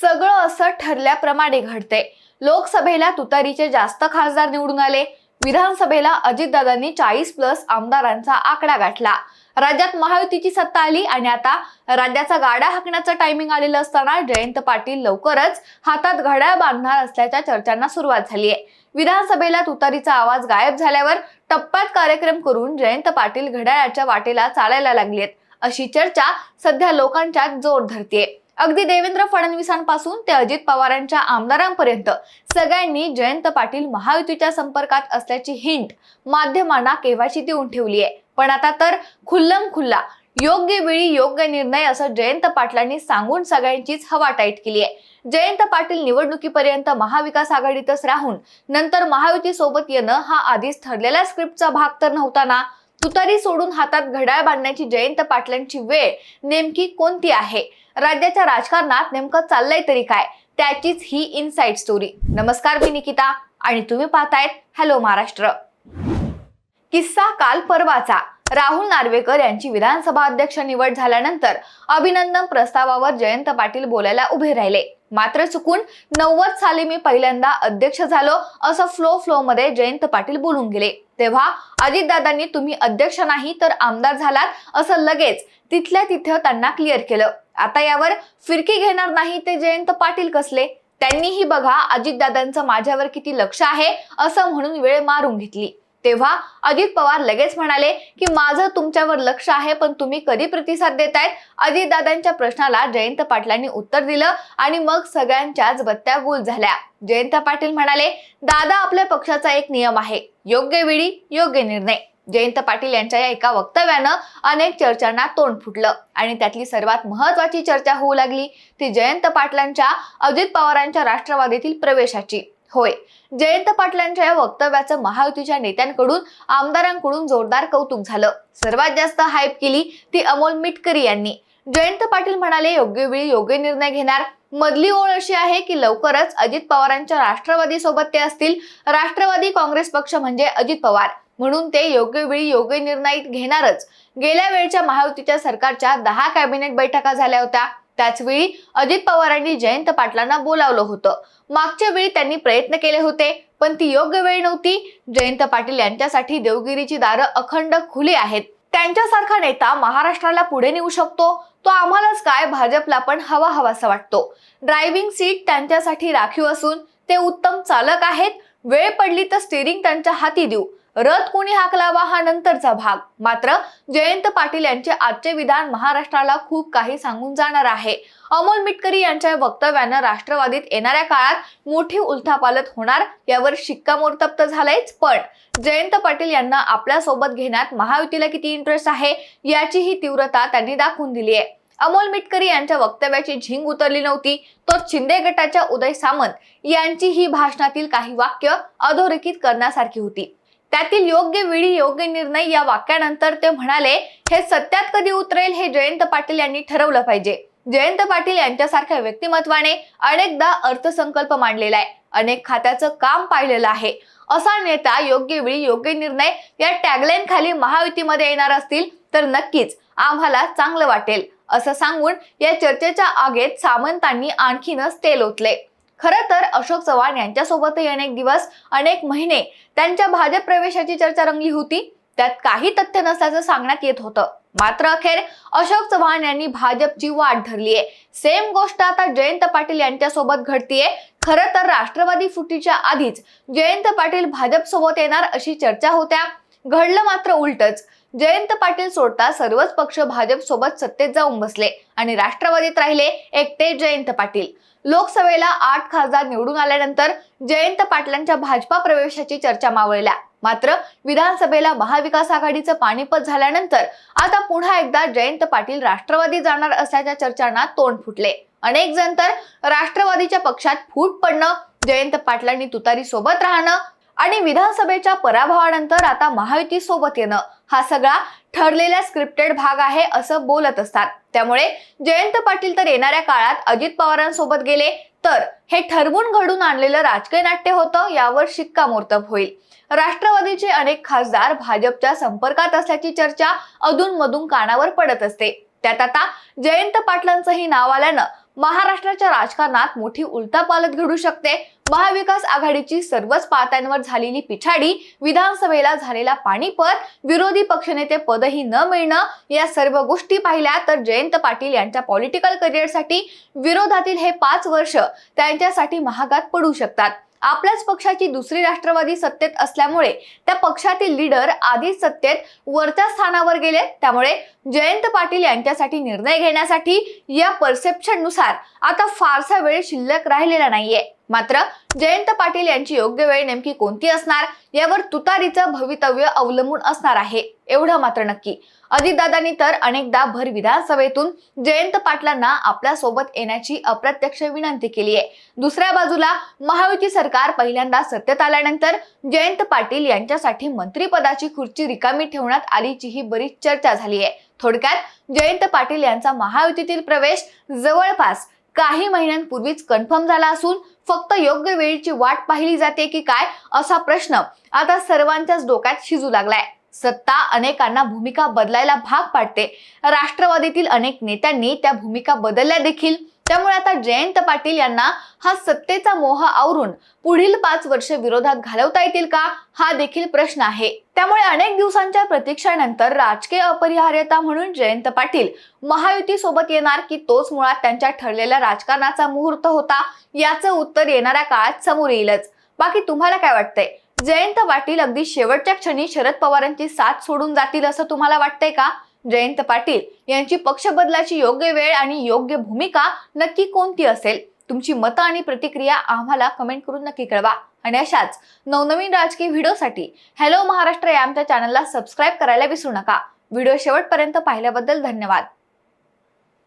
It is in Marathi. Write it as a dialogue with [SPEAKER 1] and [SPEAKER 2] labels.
[SPEAKER 1] सगळं असं ठरल्याप्रमाणे घडते लोकसभेला तुतारीचे जास्त खासदार निवडून आले. विधानसभेला अजितदादांनी चाळीस प्लस आमदारांचा आकडा गाठला. राज्यात महायुतीची सत्ता आली आणि आता राज्याचा गाडा हाकण्याचं टायमिंग आलेलं असताना जयंत पाटील लवकरच हातात घड्याळ बांधणार असल्याच्या चर्चांना सुरुवात झाली आहे विधानसभेला तुतारीचा आवाज गायब झाल्यावर टप्प्यात कार्यक्रम करून जयंत पाटील घड्याळाच्या वाटेला चालायला लागलेत. अशी चर्चा सध्या लोकांच्यात जोर धरतीये. अगदी देवेंद्र फडणवीसांपासून ते अजित पवारांच्या आमदारांपर्यंत सगळ्यांनी जयंत पाटील महायुतीच्या संपर्कात असल्याची हिंट माध्यमांना केव्हाची देऊन ठेवली आहे पण आता तर खुल्लम खुल्ला योग्य वेळी योग्य निर्णय असं जयंत पाटलांनी सांगून सगळ्यांचीच हवा टाईट केली आहे जयंत पाटील निवडणुकीपर्यंत महाविकास आघाडीतच राहून नंतर महायुती सोबत येणं हा आधीच ठरलेल्या स्क्रिप्टचा भाग तर नव्हता ना? तुतारी सोडून हातात घड्याळ बांधण्याची जयंत पाटलांची वेळ नेमकी कोणती आहे? राज्याच्या राजकारणात नेमकं चाललंय तरी काय? त्याचीच ही इनसाइड स्टोरी नमस्कार मी निकिता आणि तुम्ही पाहतायत हॅलो महाराष्ट्र. किस्सा काल परवाचा. राहुल नार्वेकर यांची विधानसभा अध्यक्ष निवड झाल्यानंतर अभिनंदन प्रस्तावावर जयंत पाटील बोलायला उभे राहिले. मात्र चुकून नव्वद साली मी पहिल्यांदा अध्यक्ष झालो असं फ्लो फ्लो मध्ये जयंत पाटील बोलून गेले. तेव्हा अजितदादांनी तुम्ही अध्यक्ष नाही तर आमदार झालात असं लगेच तिथल्या तिथं त्यांना क्लिअर केलं. आता यावर फिरकी घेणार नाही ते जयंत पाटील कसले? त्यांनीही बघा अजितदादांचं माझ्यावर किती लक्ष आहे असं म्हणून वेळ मारून घेतली. तेव्हा अजित पवार लगेच म्हणाले की माझं तुमच्यावर लक्ष आहे पण तुम्ही कधी प्रतिसाद देतायत? अजितदादांच्या प्रश्नाला जयंत पाटलांनी उत्तर दिलं आणि मग सगळ्यांच्याच बत्त्या गुल झाल्या. जयंत पाटील म्हणाले दादा आपल्या पक्षाचा एक नियम आहे. योग्य वेळी योग्य निर्णय. जयंत पाटील यांच्या या एका वक्तव्यानं अनेक चर्चांना तोंड फुटलं आणि त्यातली सर्वात महत्वाची चर्चा होऊ लागली ती जयंत पाटलांच्या अजित पवारांच्या राष्ट्रवादीतील प्रवेशाची. होय. जयंत पाटलांच्या या वक्तव्याचं महायुतीच्या नेत्यांकडून आमदारांकडून जोरदार कौतुक झालं. सर्वात जास्त हाईप केली ती अमोल मिटकरी यांनी. जयंत पाटील म्हणाले योग्य वेळी योग्य निर्णय घेणार. मधली ओळ अशी आहे की लवकरच अजित पवारांच्या राष्ट्रवादी सोबत ते असतील. राष्ट्रवादी काँग्रेस पक्ष म्हणजे अजित पवार. म्हणून ते योग्य वेळी योग्य निर्णय घेणारच. गेल्या वेळच्या महायुतीच्या सरकारच्या दहा कॅबिनेट बैठका झाल्या होत्या. त्याचवेळी अजित पवारांनी जयंत पाटलांना बोलावलं होतं. मागच्या वेळी त्यांनी प्रयत्न केले होते पण ती योग्य वेळ नव्हती. जयंत पाटील यांच्यासाठी देवगिरीची दारं अखंड खुली आहेत. त्यांच्यासारखा नेता महाराष्ट्राला पुढे नेऊ शकतो तो आम्हालाच काय भाजपला पण हवा हवासा वाटतो. ड्रायव्हिंग सीट त्यांच्यासाठी राखीव असून ते उत्तम चालक आहेत वेळ पडली तर स्टिअरिंग त्यांच्या हाती देऊ. रथ कोणी हाकलावा हा नंतरचा भाग. मात्र जयंत पाटील यांचे आजचे विधान महाराष्ट्राला खूप काही सांगून जाणार आहे. अमोल मिटकरी यांच्या वक्तव्यानं राष्ट्रवादीत येणाऱ्या काळात मोठी उलथापालत होणार यावर शिक्कामोर्तब तर झालायच पण जयंत पाटील यांना आपल्यासोबत घेण्यात महायुतीला किती इंटरेस्ट आहे याचीही तीव्रता त्यांनी दाखवून दिली आहे अमोल मिटकरी यांच्या वक्तव्याची झिंग उतरली नव्हती. तो शिंदे गटाच्या उदय सामंत यांची ही भाषणातील काही वाक्य अधोरेखित करण्यासारखी होती. त्यातील योग्य वेळी योग्य निर्णय या वाक्यानंतर ते म्हणाले हे सत्यात कधी उतरेल हे जयंत पाटील यांनी ठरवलं पाहिजे. जयंत पाटील यांच्यासारख्या व्यक्तिमत्वाने अनेकदा अर्थसंकल्प मांडलेला आहे. अनेक खात्याचं काम पाहिलेलं आहे. असा नेता योग्य वेळी योग्य निर्णय या टॅगलाईन खाली महायुतीमध्ये येणार असतील तर नक्कीच आम्हाला चांगलं वाटेल. असं सांगून या चर्चेच्या आगेत सामंतांनी आणखीनच तेल ओतले. खरं तर अशोक चव्हाण यांच्यासोबतही अनेक दिवस अनेक महिने त्यांच्या भाजप प्रवेशाची चर्चा रंगली होती. त्यात काही तथ्य नसल्याचं सांगण्यात येत होतं. मात्र अखेर अशोक चव्हाण यांनी भाजपची वाट धरली आहे. सेम गोष्ट आता जयंत पाटील यांच्यासोबत घडतीये. खरं तर राष्ट्रवादी फुटीच्या आधीच जयंत पाटील भाजप सोबत येणार अशी चर्चा होत्या. घडलं मात्र उलटच. जयंत पाटील सोडता सर्वच पक्ष भाजप सोबत सत्तेत जाऊन बसले आणि राष्ट्रवादीत राहिले एकटे जयंत पाटील. लोकसभेला आठ खासदार निवडून आल्यानंतर जयंत पाटलांच्या भाजपा प्रवेशाची चर्चा मावळल्या. मात्र विधानसभेला महाविकास आघाडीचं पाणीपत झाल्यानंतर आता पुन्हा एकदा जयंत पाटील राष्ट्रवादी जाणार असल्याच्या चर्चांना तोंड फुटले. अनेक जण तर राष्ट्रवादीच्या पक्षात फूट पडणं जयंत पाटलांनी तुतारी सोबत राहणं आणि विधानसभेच्या पराभवानंतर आता महायुती सोबत येणं हा सगळा ठरलेला स्क्रिप्टेड भाग आहे असं बोलत असतात. त्यामुळे जयंत पाटील तर येणाऱ्या काळात अजित पवारांसोबत गेले तर हे ठरवून घडून आणलेलं राजकीय नाट्य होतं यावर शिक्कामोर्तब होईल. राष्ट्रवादीचे अनेक खासदार भाजपच्या संपर्कात असल्याची चर्चा अधूनमधून कानावर पडत असते. त्यात आता जयंत पाटलांचंही नाव आल्यानं महाराष्ट्राच्या राजकारणात मोठी उलटापालट घडू शकते. महाविकास आघाडीची सर्वच पातळ्यांवर झालेली पिछाडी विधानसभेला झालेला पाणीपत विरोधी पक्षनेते पदही न मिळणं या सर्व गोष्टी पाहिल्या तर जयंत पाटील यांच्या पॉलिटिकल करिअरसाठी विरोधातील हे पाच वर्ष त्यांच्यासाठी महागात पडू शकतात. आपल्याच पक्षाची दुसरी राष्ट्रवादी सत्तेत असल्यामुळे त्या पक्षातील लीडर आधीच सत्तेत वरच्या स्थानावर गेले. त्यामुळे जयंत पाटील यांच्यासाठी निर्णय घेण्यासाठी या परसेप्शननुसार आता फारसा वेळ शिल्लक राहिलेला नाहीये. मात्र जयंत पाटील यांची योग्य वेळ नेमकी कोणती असणार? यावर तुतारीचं भवितव्य अवलंबून असणार आहे. एवढं मात्र नक्की. अजितदादांनी तर अनेकदा भर विधानसभेतून जयंत पाटलांना आपल्यासोबत येण्याची अप्रत्यक्ष विनंती केली आहे. दुसऱ्या बाजूला महायुती सरकार पहिल्यांदा सत्तेत आल्यानंतर जयंत पाटील यांच्यासाठी मंत्रिपदाची खुर्ची रिकामी ठेवण्यात आलीचीही बरीच चर्चा झाली आहे. थोडक्यात जयंत पाटील यांचा महायुतीतील प्रवेश जवळपास काही महिन्यांपूर्वीच कन्फर्म झाला असून फक्त योग्य वेळीची वाट पाहिली जाते की काय असा प्रश्न आता सर्वांच्याच डोक्यात शिजू लागलाय. सत्ता अनेकांना भूमिका बदलायला भाग पाडते. राष्ट्रवादीतील अनेक नेत्यांनी त्या भूमिका बदलल्या देखील. त्यामुळे आता जयंत पाटील यांना हा सत्तेचा मोह आवरून पुढील पाच वर्ष विरोधात घालवता येतील का? हा देखील प्रश्न आहे. त्यामुळे अनेक दिवसांच्या प्रतीक्षेनंतर राजकीय अपरिहार्यता म्हणून जयंत पाटील महायुती सोबत येणार की तोच मुळात त्यांच्या ठरलेल्या राजकारणाचा मुहूर्त होता? याचं उत्तर येणाऱ्या काळात समोर येईलच. बाकी तुम्हाला काय वाटतंय? जयंत पाटील अगदी शेवटच्या क्षणी शरद पवारांची साथ सोडून जातील असं तुम्हाला वाटतंय का? जयंत पाटील यांची पक्ष बदलाची योग्य वेळ आणि योग्य भूमिका नक्की कोणती असेल? तुमची मतं आणि प्रतिक्रिया आम्हाला कमेंट करून नक्की कळवा. आणि अशाच नवनवीन राजकीय व्हिडिओसाठी हॅलो महाराष्ट्र या आमच्या चॅनलला सबस्क्राईब करायला विसरू नका. व्हिडिओ शेवटपर्यंत पाहिल्याबद्दल धन्यवाद.